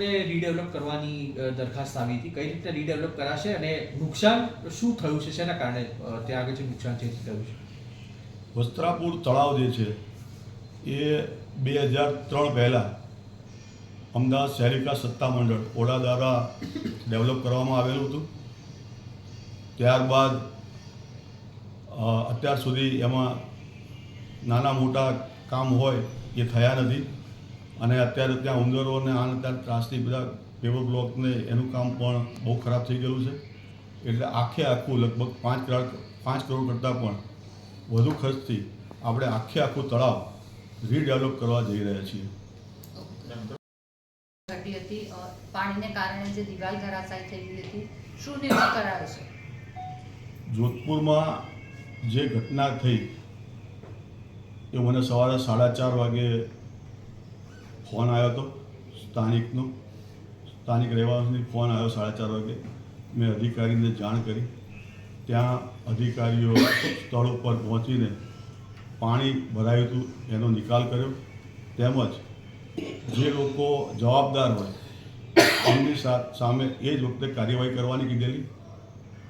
ને રીડેવલપ કરવાની દરખાસ્ત આવી હતી. કઈ રીતે રીડેવલપ કરાશે અને નુકસાન શું થયું છે? શેના કારણે ત્યાં આગળ જે નુકસાન છે થયું છે? વસ્ત્રાપુર તળાવ જે છે, એ બે હજાર ત્રણ પહેલાં અમદાવાદ શહેરી વિકાસ સત્તા મંડળ ઓલા દ્વારા ડેવલપ કરવામાં આવેલું હતું. ત્યારબાદ અત્યાર સુધી એમાં નાના મોટા કામ હોય, એ થયા નથી. અને અત્યારે ત્યાં ઉંદરો અને આને ત્યાં ત્રાસથી બધા પેપર બ્લોકને એનું કામ પણ બહુ ખરાબ થઈ ગયેલું છે. એટલે આખે આખું લગભગ પાંચ કરોડ પાંચ કરોડ કરતાં પણ વધુ ખર્ચથી આપણે આખે આખું તળાવ રીડેવલપ કરવા જઈ રહ્યા છીએ. હતી. પાણીને કારણે જે દિવાલ ધરાશાયી થઈ ગઈ હતી શું નિર્ણય કરાયો છે? જોધપુરમાં જે ઘટના થઈ એ મને સવારે સાડા ચાર વાગે ફોન આવ્યો હતો સ્થાનિકનો, સ્થાનિક રહેવાસીની ફોન આવ્યો સાડા ચાર વાગે. મેં અધિકારીને જાણ કરી. ત્યાં અધિકારીઓ સ્થળ ઉપર પહોંચીને પાણી ભરાયું હતું, એનો નિકાલ કર્યો. તેમજ જે લોકો જવાબદાર હોય, એમની સામે એ જ વખતે કાર્યવાહી કરવાની કીધેલી.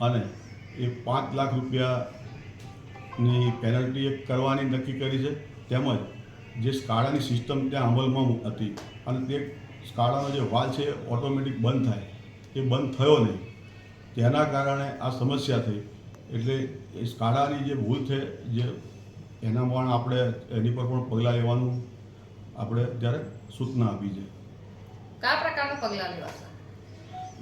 અને એ પાંચ લાખ રૂપિયાની પેનલ્ટી કરવાની નક્કી કરી છે. તેમજ જે સ્કાડાની સિસ્ટમ ત્યાં અમલમાં હતી અને તે સ્કાડાનો જે વાલ છે ઓટોમેટિક બંધ થાય. એ બંધ થયો નહીં. તેના કારણે આ સમસ્યા થઈ. એટલે એ સ્કાડાની જે ભૂલ છે જે એના પણ આપણે એની પર પણ પગલાં લેવાનું આપણે ત્યારે સૂચના આપી છે. કયા પ્રકારના પગલાં લેવાશે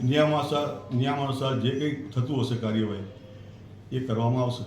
નિયમાનુસાર નિયમાનુસાર જે કંઈ થતું હશે કાર્યવાહી એ કરવામાં આવશે.